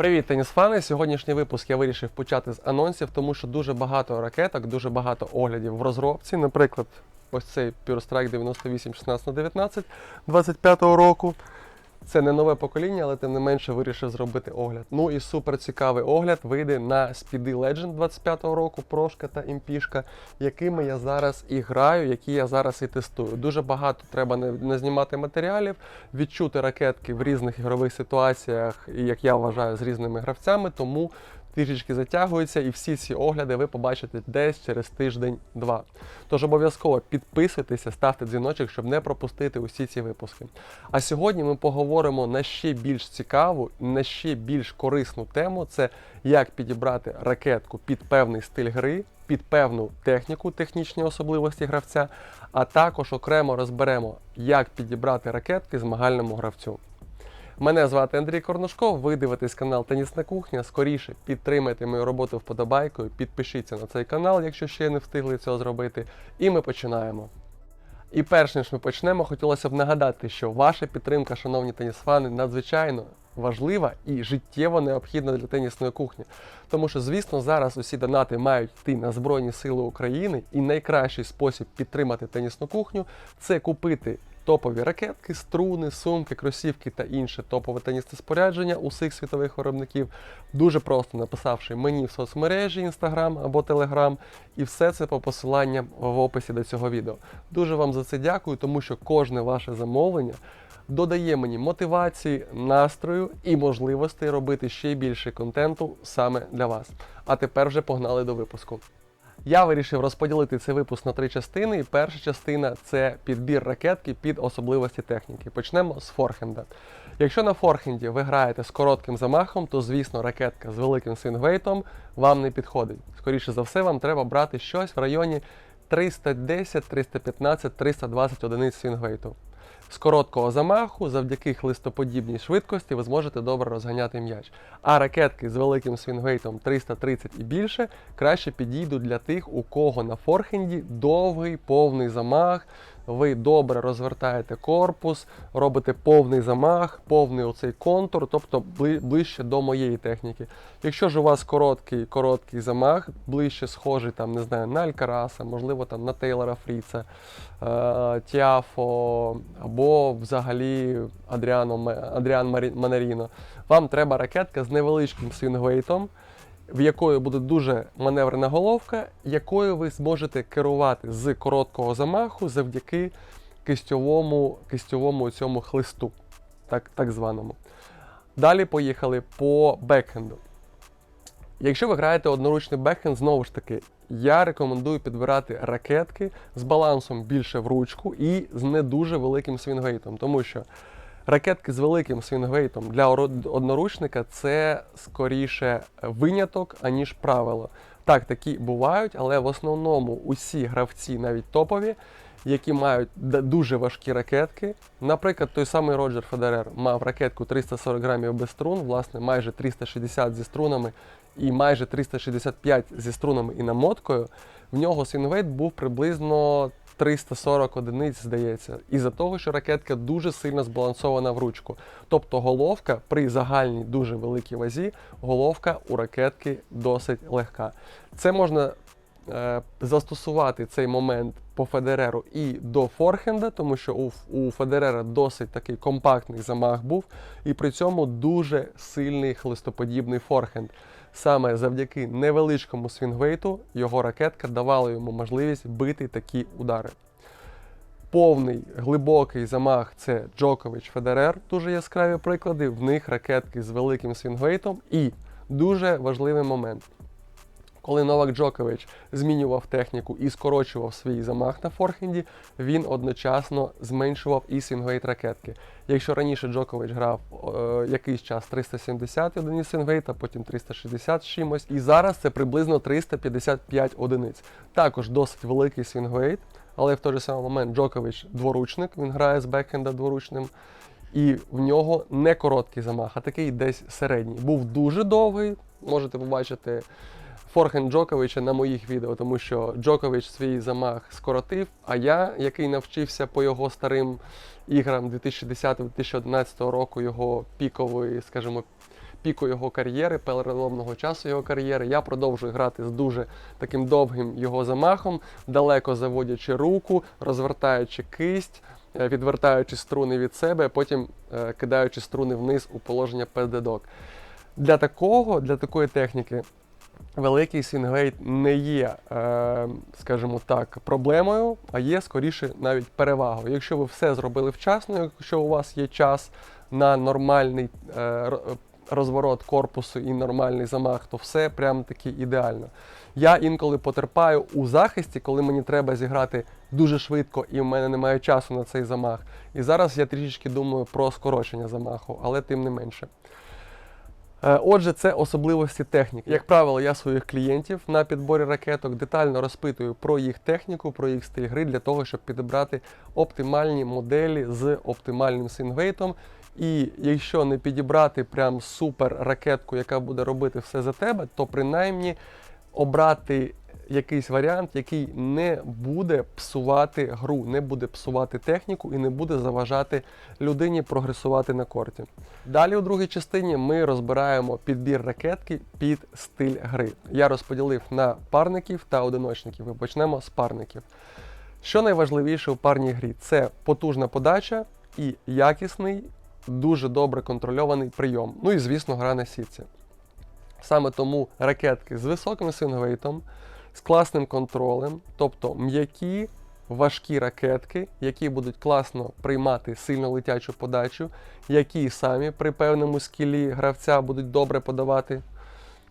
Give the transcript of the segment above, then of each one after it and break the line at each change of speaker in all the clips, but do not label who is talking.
Привіт, тенісфани! Сьогоднішній випуск я вирішив почати з анонсів, тому що дуже багато ракеток, дуже багато оглядів в розробці. Наприклад, ось цей Pure Strike 98 16 на 19 25 року. Це не нове покоління, але тим не менше вирішив зробити огляд. Ну і супер цікавий огляд вийде на Speedy Legend 25-го року, прошка та імпішка, якими я зараз і граю, які я зараз і тестую. Дуже багато треба не, не знімати матеріалів, відчути ракетки в різних ігрових ситуаціях, і як я вважаю, з різними гравцями. Тому трішечки затягується, і всі ці огляди ви побачите десь через тиждень-два. Тож обов'язково підписуйтеся, ставте дзвіночок, щоб не пропустити усі ці випуски. А сьогодні ми поговоримо на ще більш цікаву, на ще більш корисну тему: це як підібрати ракетку під певний стиль гри, під певну техніку, технічні особливості гравця, а також окремо розберемо, як підібрати ракетки змагальному гравцю. Мене звати Андрій Корнушков. Ви дивитесь канал Тенісна кухня. Скоріше підтримайте мою роботу вподобайкою, підпишіться на цей канал, якщо ще не встигли цього зробити. І ми починаємо. І перш ніж ми почнемо, хотілося б нагадати, що ваша підтримка, шановні тенісфани, надзвичайно важлива і життєво необхідна для тенісної кухні. Тому що, звісно, зараз усі донати мають йти на Збройні Сили України, і найкращий спосіб підтримати тенісну кухню це купити топові ракетки, струни, сумки, кросівки та інше топове тенісне спорядження усіх світових виробників, дуже просто написавши мені в соцмережі Instagram або Telegram, і все це по посиланням в описі до цього відео. Дуже вам за це дякую, тому що кожне ваше замовлення додає мені мотивації, настрою і можливостей робити ще більше контенту саме для вас. А тепер вже погнали до випуску. Я вирішив розподілити цей випуск на три частини. І перша частина це підбір ракетки під особливості техніки. Почнемо з форхенда. Якщо на форхенді ви граєте з коротким замахом, то звісно ракетка з великим свінгвейтом вам не підходить. Скоріше за все, вам треба брати щось в районі 310, 315, 320 одиниць свінгвейту. З короткого замаху, завдяки хлистоподібній швидкості, ви зможете добре розганяти м'яч. А ракетки з великим свінгвейтом 330 і більше краще підійдуть для тих, у кого на форхенді довгий повний замах. Ви добре розвертаєте корпус, робите повний замах, повний оцей контур, тобто ближче до моєї техніки. Якщо ж у вас короткий короткий замах, ближче схожий там, не знаю, на Алькараса, можливо, там на Тейлора Фріца, е, Тіафо або взагалі Адріано, Адріан Манаріно, вам треба ракетка з невеличким свінгвейтом, в якої буде дуже маневрена головка, якою ви зможете керувати з короткого замаху завдяки кистьовому кистьовому цьому хлисту, так, так званому. Далі поїхали по бекхенду. Якщо ви граєте одноручний бекхенд, знову ж таки, я рекомендую підбирати ракетки з балансом більше в ручку і з не дуже великим свінгвейтом, тому що Ракетки з великим свінгвейтом для одноручника це скоріше виняток, аніж правило. Так, такі бувають, але в основному усі гравці, навіть топові, які мають дуже важкі ракетки. Наприклад, той самий Роджер Федерер мав ракетку 340 грамів без струн, власне, майже 360 зі струнами і майже 365 зі струнами і намоткою. В нього свінгвейт був приблизно 340 одиниць, здається, із-за того, що ракетка дуже сильно збалансована в ручку. Тобто головка при загальній дуже великій вазі, головка у ракетки досить легка. Це можна е, застосувати цей момент по Федереру і до форхенда, тому що у, у Федерера досить такий компактний замах був, і при цьому дуже сильний хлистоподібний форхенд. Саме завдяки невеличкому свінгвейту його ракетка давала йому можливість бити такі удари. Повний глибокий замах це Джокович Федерер, дуже яскраві приклади. В них ракетки з великим свінгвейтом. І дуже важливий момент. Коли Новак Джокович змінював техніку і скорочував свій замах на форхенді, він одночасно зменшував і свінгвейт ракетки. Якщо раніше Джокович грав е, якийсь час 370 одиниць свінгвейта, потім 360 чимось, і зараз це приблизно 355 одиниць. Також досить великий свінгвейт, але в той же самий момент Джокович дворучник, він грає з бекхенда дворучним. І в нього не короткий замах, а такий десь середній. Був дуже довгий, можете побачити форхенд Джоковича на моїх відео, тому що Джокович свій замах скоротив, а я, який навчився по його старим іграм 2010-2011 року, його пікової, скажімо, піку його кар'єри, переломного часу його кар'єри. Я продовжую грати з дуже таким довгим його замахом, далеко заводячи руку, розвертаючи кисть, е, відвертаючи струни від себе, потім е, кидаючи струни вниз у положення педедок. Для такого, для такої техніки. Великий свінгвейт не є, е, скажімо так, проблемою, а є скоріше навіть перевагою. Якщо ви все зробили вчасно, якщо у вас є час на нормальний е, розворот корпусу і нормальний замах, то все прям таки ідеально. Я інколи потерпаю у захисті, коли мені треба зіграти дуже швидко і в мене немає часу на цей замах. І зараз я трішечки думаю про скорочення замаху, але тим не менше. Е, Отже, це особливості техніки. Як правило, я своїх клієнтів на підборі ракеток детально розпитую про їх техніку, про їх стиль гри для того, щоб підібрати оптимальні моделі з оптимальним сингвейтом. І якщо не підібрати прям супер ракетку, яка буде робити все за тебе, то принаймні обрати якийсь варіант, який не буде псувати гру, не буде псувати техніку і не буде заважати людині прогресувати на корті. Далі у другій частині ми розбираємо підбір ракетки під стиль гри. Я розподілив на парників та одиночників. І почнемо з парників. Що найважливіше у парній грі? Це потужна подача і якісний, дуже добре контрольований прийом. Ну і, звісно, гра на сітці. Саме тому ракетки з високим свінгвейтом, з класним контролем, тобто м'які, важкі ракетки, які будуть класно приймати сильно летячу подачу, які самі при певному скілі гравця будуть добре подавати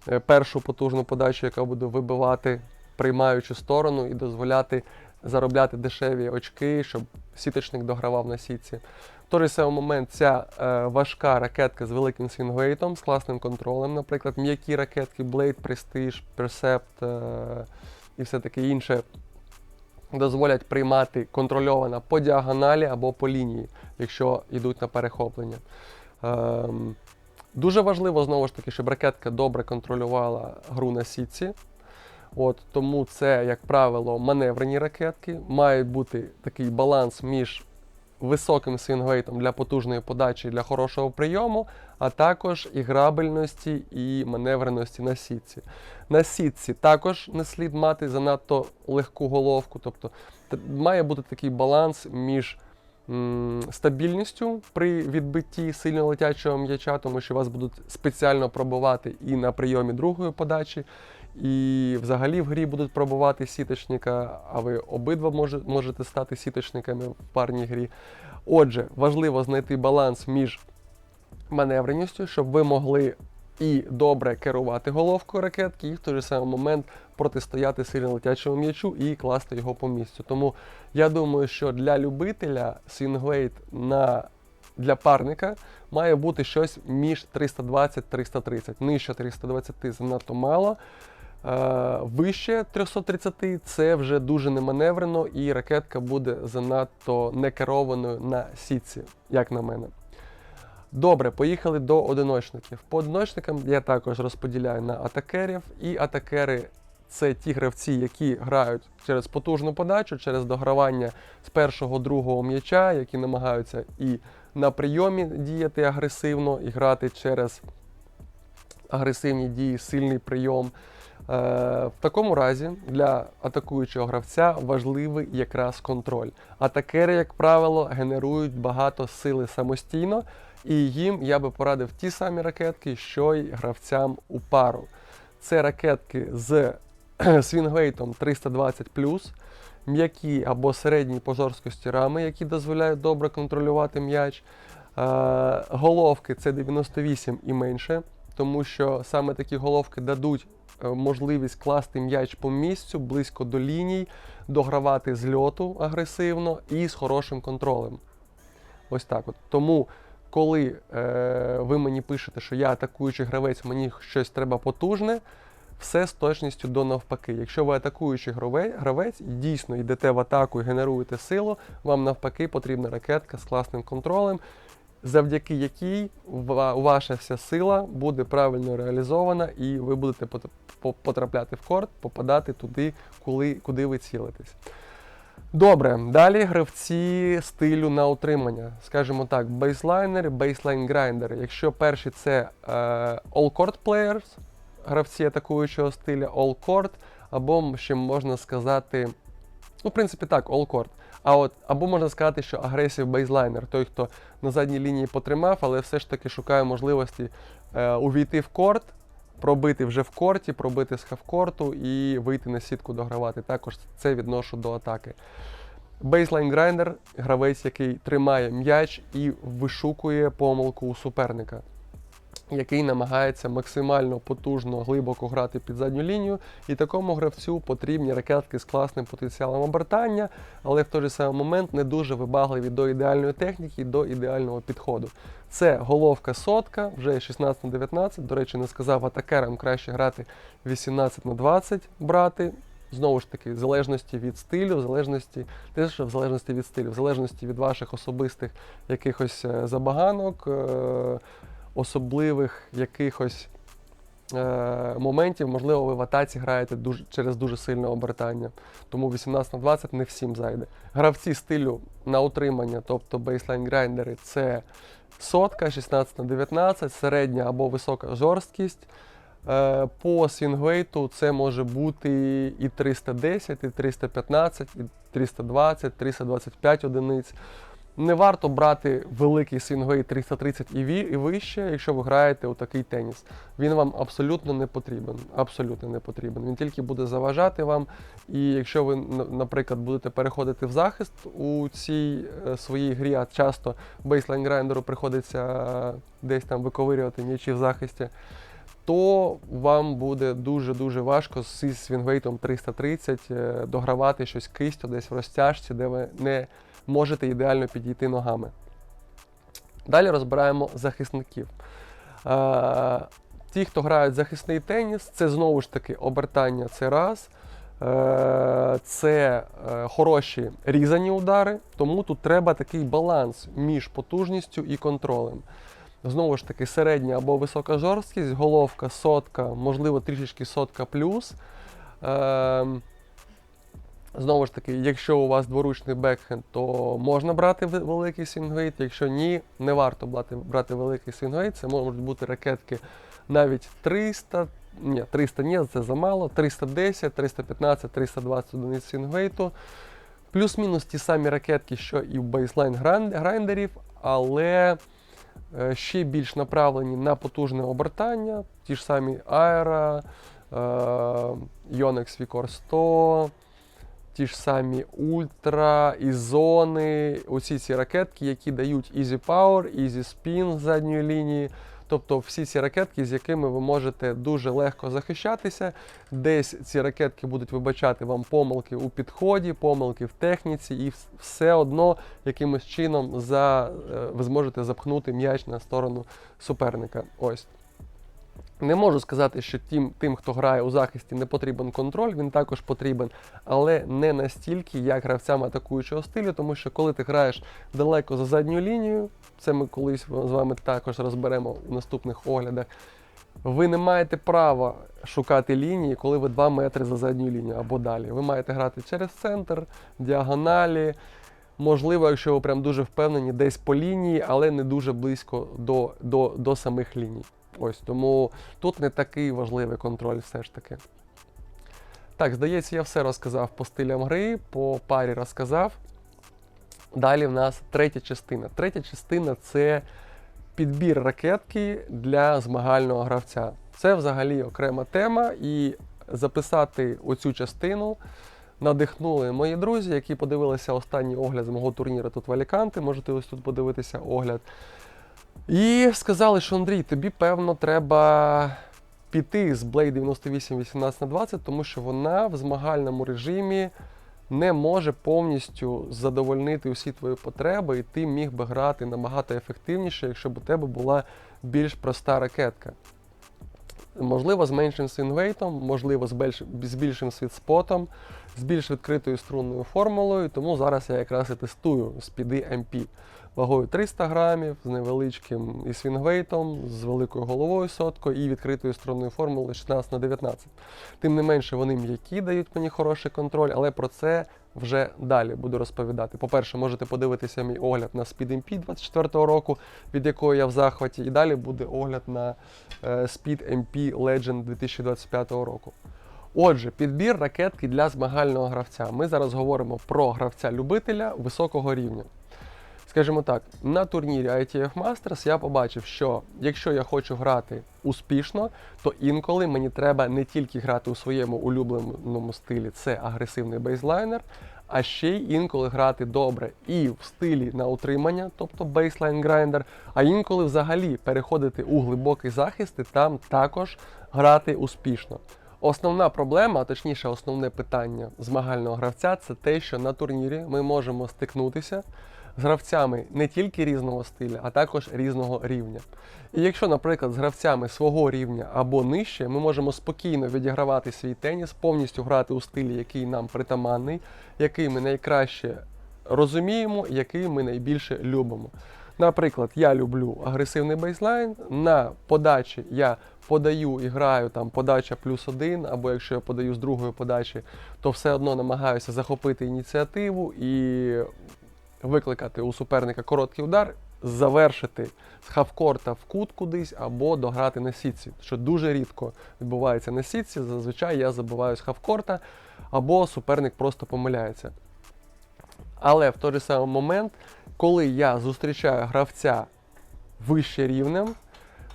е, першу потужну подачу, яка буде вибивати приймаючу сторону і дозволяти заробляти дешеві очки, щоб сіточник догравав на сітці. Той самий момент ця е, важка ракетка з великим свінгвейтом, з класним контролем, наприклад, м'які ракетки Blade, Prestige, Percept е, і все таке інше дозволять приймати контрольовано по діагоналі або по лінії, якщо йдуть на перехоплення. Ем, дуже важливо знову ж таки, щоб ракетка добре контролювала гру на сітці. От, тому це, як правило, маневрені ракетки. Має бути такий баланс між високим свінгвейтом для потужної подачі для хорошого прийому, а також і грабельності і маневреності на сітці. На сітці також не слід мати занадто легку головку, тобто має бути такий баланс між стабільністю при відбитті сильно летячого м'яча, тому що вас будуть спеціально пробивати і на прийомі другої подачі, і взагалі в грі будуть пробувати сіточника, а ви обидва може- можете стати сіточниками в парній грі. Отже, важливо знайти баланс між маневреністю, щоб ви могли і добре керувати головкою ракетки, і в той же самий момент протистояти сильно летячому м'ячу і класти його по місцю. Тому я думаю, що для любителя свінгвейт на для парника має бути щось між 320-330. Нижче 320 занадто мало. Е, Вище 330 це вже дуже неманеврено, і ракетка буде занадто некерованою на сітці, як на мене. Добре, поїхали до одиночників. По одиночникам я також розподіляю на атакерів, і атакери це ті гравці, які грають через потужну подачу, через догравання з першого другого м'яча, які намагаються і на прийомі діяти агресивно, і грати через агресивні дії, сильний прийом. Е, В такому разі для атакуючого гравця важливий якраз контроль. Атакери, як правило, генерують багато сили самостійно, і їм я би порадив ті самі ракетки, що й гравцям у пару. Це ракетки з свінгвейтом 320 м'які або середні по жорсткості рами, які дозволяють добре контролювати м'яч. Е, Головки це 98 і менше, тому що саме такі головки дадуть можливість класти м'яч по місцю близько до ліній, догравати з льоту агресивно і з хорошим контролем. Ось так от. Тому, коли е, ви мені пишете, що я атакуючий гравець, мені щось треба потужне, все з точністю до навпаки. Якщо ви атакуючий граве- гравець і дійсно йдете в атаку і генеруєте силу, вам навпаки потрібна ракетка з класним контролем, завдяки якій ваша вся сила буде правильно реалізована, і ви будете потрапляти в корт, попадати туди, коли, куди ви цілитесь. Добре, далі гравці стилю на утримання. Скажімо так, бейслайнери, бейслайн грайндери. Якщо перші це е, all court players, гравці атакуючого стиля all court, або ще можна сказати, ну, в принципі, так, all court. А от, або можна сказати, що агресів бейзлайнер, той, хто на задній лінії потримав, але все ж таки шукає можливості е, увійти в корт, пробити вже в корті, пробити з хавкорту і вийти на сітку догравати. Також це відношу до атаки. Бейслайн грайндер гравець, який тримає м'яч і вишукує помилку у суперника, який намагається максимально потужно, глибоко грати під задню лінію. І такому гравцю потрібні ракетки з класним потенціалом обертання, але в той же самий момент не дуже вибагливі до ідеальної техніки, до ідеального підходу. Це головка сотка, вже 16 на 19. До речі, не сказав атакерам краще грати 18 на 20 брати. Знову ж таки, в залежності від стилю, в залежності, не те, що в залежності від стилю, в залежності від ваших особистих якихось е, забаганок, е, особливих якихось е, моментів, можливо, ви в атаці граєте дуже, через дуже сильне обертання. Тому 18 на 20 не всім зайде. Гравці стилю на утримання, тобто бейслайн грайндери, це сотка, 16 на 19, середня або висока жорсткість. Е, По свінгвейту це може бути і 310, і 315, і 320, 325 одиниць. Не варто брати великий свінгвейт 330 і і вище, якщо ви граєте у такий теніс. Він вам абсолютно не потрібен. Абсолютно не потрібен. Він тільки буде заважати вам. І якщо ви, наприклад, будете переходити в захист у цій е, своїй грі, а часто бейслайн грайндеру приходиться е, десь там виковирювати м'ячі в захисті, то вам буде дуже-дуже важко зі свінгвейтом 330 е, догравати щось кистю десь в розтяжці, де ви не можете ідеально підійти ногами. Далі розбираємо захисників. Е, Ті, хто грають захисний теніс, це знову ж таки обертання це раз. Е, Це е, хороші різані удари, тому тут треба такий баланс між потужністю і контролем. Знову ж таки, середня або висока жорсткість, головка, сотка, можливо, трішечки сотка плюс. Знову ж таки, якщо у вас дворучний бекхенд, то можна брати великий свінгвейт. Якщо ні, не варто брати, брати великий свінгвейт. Це можуть бути ракетки навіть 300, ні, 300 ні, це замало, 310, 315, 320 одиниць свінгвейту. Плюс-мінус ті самі ракетки, що і в бейслайн грайндерів, але е, ще більш направлені на потужне обертання. Ті ж самі Aera, е, Yonex Vicor 100, ті ж самі Ультра, Ізони, оці ці ракетки, які дають Easy Power, Easy Spin з задньої лінії. Тобто всі ці ракетки, з якими ви можете дуже легко захищатися. Десь ці ракетки будуть вибачати вам помилки у підході, помилки в техніці, і все одно якимось чином за, е, ви зможете запхнути м'яч на сторону суперника. Ось. Не можу сказати, що тим, тим, хто грає у захисті, не потрібен контроль, він також потрібен, але не настільки, як гравцям атакуючого стилю, тому що коли ти граєш далеко за задню лінію, це ми колись з вами також розберемо у наступних оглядах. Ви не маєте права шукати лінії, коли ви 2 метри за задньою лінією або далі. Ви маєте грати через центр, діагоналі. Можливо, якщо ви прям дуже впевнені, десь по лінії, але не дуже близько до, до, до самих ліній. Ось тому тут не такий важливий контроль все ж таки. Так, здається, я все розказав по стилям гри, по парі розказав. Далі в нас третя частина. Третя частина це підбір ракетки для змагального гравця. Це взагалі окрема тема, і записати оцю частину надихнули мої друзі, які подивилися останній огляд з мого турніру тут в Аліканте. Можете ось тут подивитися огляд. І сказали, що Андрій, тобі певно треба піти з Blade 98 18 на 20, тому що вона в змагальному режимі не може повністю задовольнити усі твої потреби, і ти міг би грати набагато ефективніше, якщо б у тебе була більш проста ракетка. Можливо, з меншим свінгвейтом, можливо, з більш- з більшим світспотом, з більш відкритою струнною формулою, тому зараз я якраз і тестую спіди MP вагою 300 грамів, з невеличким і свінгвейтом, з великою головою соткою і відкритою струнною формулою 16 на 19. Тим не менше, вони м'які дають мені хороший контроль, але про це вже далі буду розповідати. По-перше, можете подивитися мій огляд на Speed MP 24-го року, від якого я в захваті, і далі буде огляд на е, Speed MP Legend 2025 року. Отже, підбір ракетки для змагального гравця. Ми зараз говоримо про гравця-любителя високого рівня. Скажімо так, на турнірі ITF Masters я побачив, що якщо я хочу грати успішно, то інколи мені треба не тільки грати у своєму улюбленому стилі, це агресивний бейслайнер, а ще й інколи грати добре і в стилі на утримання, тобто бейслайн грайндер, а інколи взагалі переходити у глибокий захист і там також грати успішно. Основна проблема, а точніше, основне питання змагального гравця це те, що на турнірі ми можемо стикнутися з гравцями не тільки різного стиля, а також різного рівня. І якщо, наприклад, з гравцями свого рівня або нижче, ми можемо спокійно відігравати свій теніс, повністю грати у стилі, який нам притаманний, який ми найкраще розуміємо, який ми найбільше любимо. Наприклад, я люблю агресивний бейслайн. На подачі я подаю і граю там подача плюс один, або якщо я подаю з другої подачі, то все одно намагаюся захопити ініціативу і викликати у суперника короткий удар, завершити з хавкорта в кут кудись або дограти на сітці, що дуже рідко відбувається на сітці. Зазвичай я забуваю з хавкорта, або суперник просто помиляється. Але в той же самий момент, коли я зустрічаю гравця вище рівнем,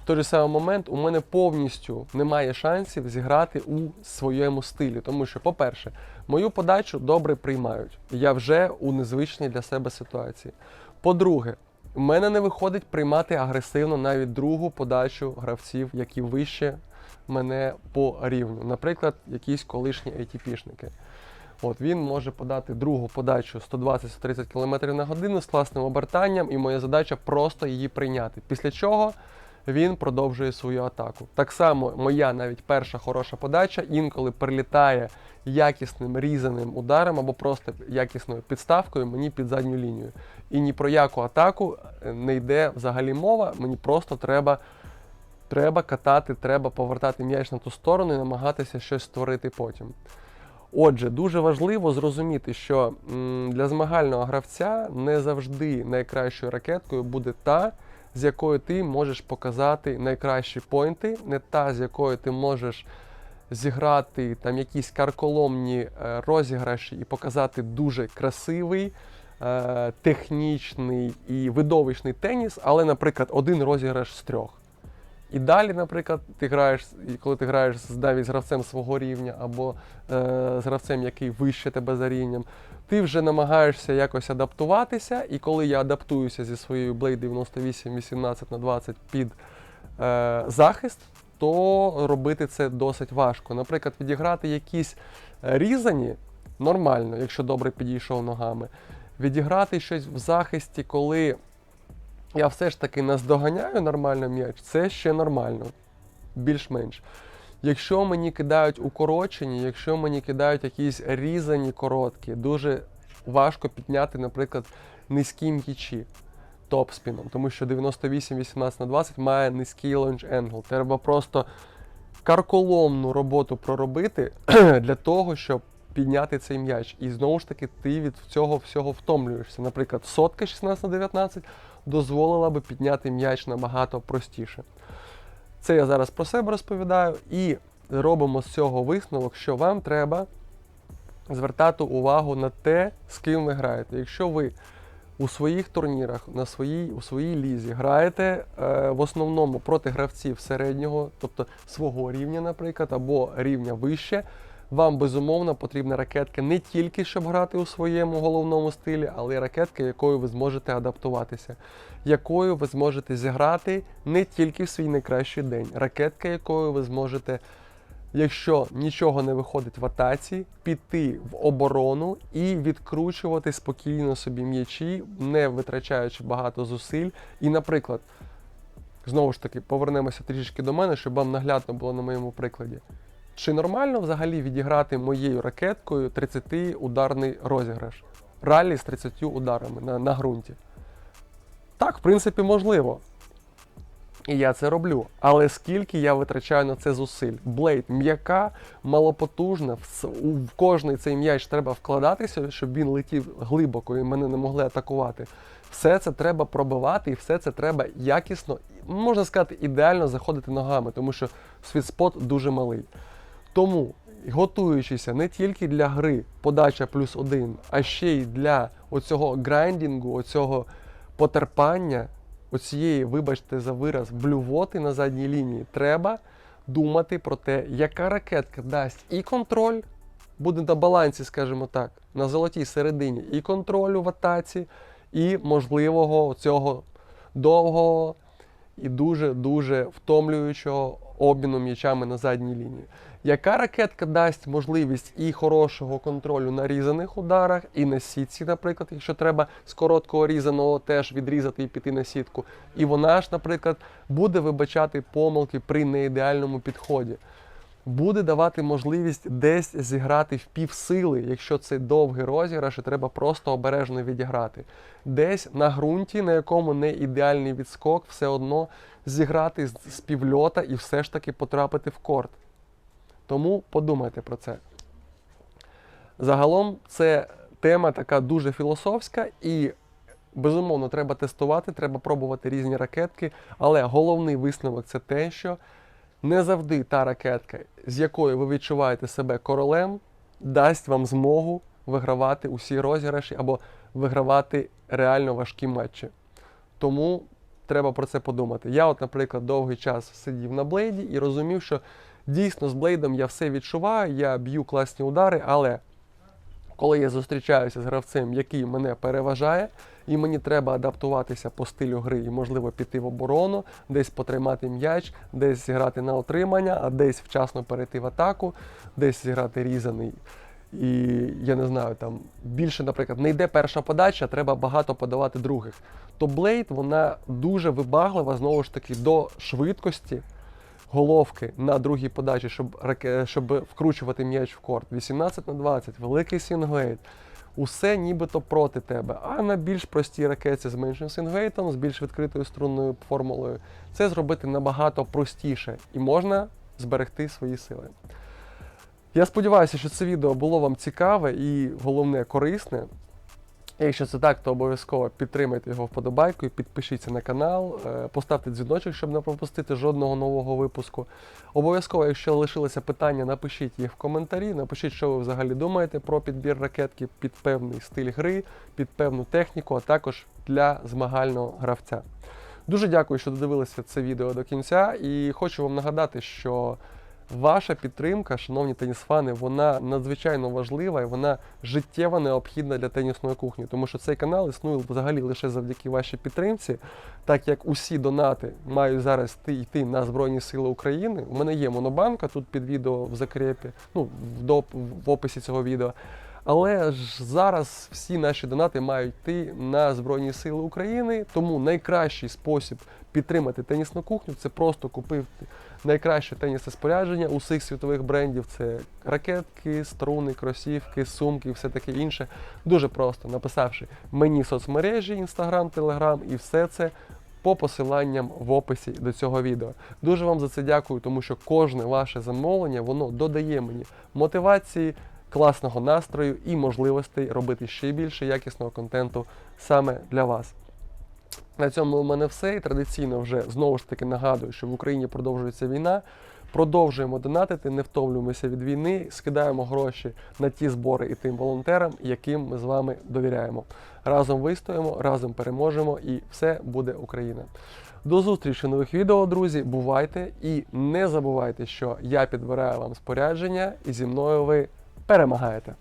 той же самий момент у мене повністю немає шансів зіграти у своєму стилі. Тому що, по-перше, мою подачу добре приймають. Я вже у незвичній для себе ситуації. По-друге, у мене не виходить приймати агресивно навіть другу подачу гравців, які вище мене по рівню. Наприклад, якісь колишні ATP-шники. От Він може подати другу подачу 120-130 км на годину з класним обертанням, і моя задача просто її прийняти. Після чого він продовжує свою атаку. Так само моя навіть перша хороша подача інколи прилітає якісним різаним ударом або просто якісною підставкою мені під задню лінію. І ні про яку атаку е, не йде взагалі мова, мені просто треба. Треба катати, треба повертати м'яч на ту сторону і намагатися щось створити потім. Отже, дуже важливо зрозуміти, що для змагального гравця не завжди найкращою ракеткою буде та, з якою ти можеш показати найкращі пойнти, не та, з якою ти можеш зіграти там якісь карколомні е, розіграші і показати дуже красивий, е, технічний і видовищний теніс, але, наприклад, один розіграш з трьох. І далі, наприклад, ти граєш, коли ти граєш навіть з гравцем свого рівня або е, з гравцем, який вище тебе за рівнем, ти вже намагаєшся якось адаптуватися. І коли я адаптуюся зі своєю Blade 98 18 на 20 під е, захист, то робити це досить важко. Наприклад, відіграти якісь різані нормально, якщо добре підійшов ногами. Відіграти щось в захисті, коли я все ж таки наздоганяю нормально м'яч, це ще нормально, більш-менш. Якщо мені кидають укорочені, якщо мені кидають якісь різані короткі, дуже важко підняти, наприклад, низькі м'ячі топспіном, тому що 98 18 на 20 має низький launch angle. Треба просто карколомну роботу проробити для того, щоб підняти цей м'яч. І знову ж таки, ти від цього всього втомлюєшся. Наприклад, сотка 16 на 19 дозволила би підняти м'яч набагато простіше. Це я зараз про себе розповідаю, і робимо з цього висновок, що вам треба звертати увагу на те, з ким ви граєте. Якщо ви у своїх турнірах, на своїй, у своїй лізі граєте е, в основному проти гравців середнього, тобто свого рівня, наприклад, або рівня вище, вам безумовно потрібна ракетка не тільки щоб грати у своєму головному стилі, але й ракетка, якою ви зможете адаптуватися, якою ви зможете зіграти не тільки в свій найкращий день, ракетка, якою ви зможете. Якщо нічого не виходить в атаці, піти в оборону і відкручувати спокійно собі м'ячі, не витрачаючи багато зусиль. І, наприклад, знову ж таки, повернемося трішки до мене, щоб вам наглядно було на моєму прикладі. Чи нормально взагалі відіграти моєю ракеткою 30-ударний розіграш? Раллі з 30 ударами на, на ґрунті? Так, в принципі, можливо. І я це роблю. Але скільки я витрачаю на це зусиль? Блейд м'яка, малопотужна, у- в кожний цей м'яч треба вкладатися, щоб він летів глибоко і мене не могли атакувати. Все це треба пробивати, і все це треба якісно, можна сказати, ідеально заходити ногами, тому що світспот дуже малий. Тому, готуючися не тільки для гри подача плюс один, а ще й для оцього грайндінгу, оцього потерпання, оцієї, вибачте за вираз, блювоти на задній лінії, треба думати про те, яка ракетка дасть і контроль, буде на балансі, скажімо так, на золотій середині, і контролю в атаці, і можливого цього довгого і дуже-дуже втомлюючого обміну м'ячами на задній лінії. Яка ракетка дасть можливість і хорошого контролю на різаних ударах, і на сітці, наприклад, якщо треба з короткого різаного теж відрізати і піти на сітку. І вона ж, наприклад, буде вибачати помилки при неідеальному підході. Буде давати можливість десь зіграти в півсили, якщо це довгий розіграш, і треба просто обережно відіграти. Десь на ґрунті, на якому не ідеальний відскок, все одно зіграти з півльота і все ж таки потрапити в корт. Тому подумайте про це. Загалом це тема така дуже філософська і, безумовно, треба тестувати, треба пробувати різні ракетки, але головний висновок це те, що не завжди та ракетка, з якою ви відчуваєте себе королем, дасть вам змогу вигравати усі розіграші або вигравати реально важкі матчі. Тому треба про це подумати. Я, от, наприклад, довгий час сидів на блейді і розумів, що дійсно з блейдом я все відчуваю, я б'ю класні удари, але коли я зустрічаюся з гравцем, який мене переважає, і мені треба адаптуватися по стилю гри і, можливо, піти в оборону, десь потримати м'яч, десь зіграти на отримання, а десь вчасно перейти в атаку, десь зіграти різаний. І я не знаю, там більше, наприклад, не йде перша подача, треба багато подавати других. То Блейд вона дуже вибаглива знову ж таки до швидкості головки на другій подачі, щоб, щоб вкручувати м'яч в корт. 18 на 20, великий сінгейт. Усе нібито проти тебе. А на більш простій ракеті з меншим сінгейтом, з більш відкритою струнною формулою, це зробити набагато простіше і можна зберегти свої сили. Я сподіваюся, що це відео було вам цікаве і головне корисне. Якщо це так, то обов'язково підтримайте його вподобайкою, підпишіться на канал, е, поставте дзвіночок, щоб не пропустити жодного нового випуску. Обов'язково, якщо лишилися питання, напишіть їх в коментарі. Напишіть, що ви взагалі думаєте про підбір ракетки під певний стиль гри, під певну техніку, а також для змагального гравця. Дуже дякую, що додивилися це відео до кінця, і хочу вам нагадати, що Ваша підтримка, шановні тенісфани, вона надзвичайно важлива і вона життєво необхідна для тенісної кухні, тому що цей канал існує взагалі лише завдяки вашій підтримці, так як усі донати мають зараз йти- на Збройні Сили України. У мене є монобанка тут під відео в закрепі, ну в описі цього відео. Але ж зараз всі наші донати мають йти на Збройні Сили України, тому найкращий спосіб підтримати тенісну кухню це просто купити найкраще тенісне спорядження усіх світових брендів. Це ракетки, струни, кросівки, сумки і все таке інше. Дуже просто написавши мені соцмережі, Instagram, Telegram і все це по посиланням в описі до цього відео. Дуже вам за це дякую, тому що кожне ваше замовлення воно додає мені мотивації, класного настрою і можливостей робити ще більше якісного контенту саме для вас. На цьому у мене все. І традиційно вже знову ж таки нагадую, що в Україні продовжується війна. Продовжуємо донатити, не втомлюємося від війни, скидаємо гроші на ті збори і тим волонтерам, яким ми з вами довіряємо. Разом вистоїмо, разом переможемо і все буде Україна. До зустрічі нових відео, друзі. Бувайте і не забувайте, що я підбираю вам спорядження, і зі мною ви перемагаєте.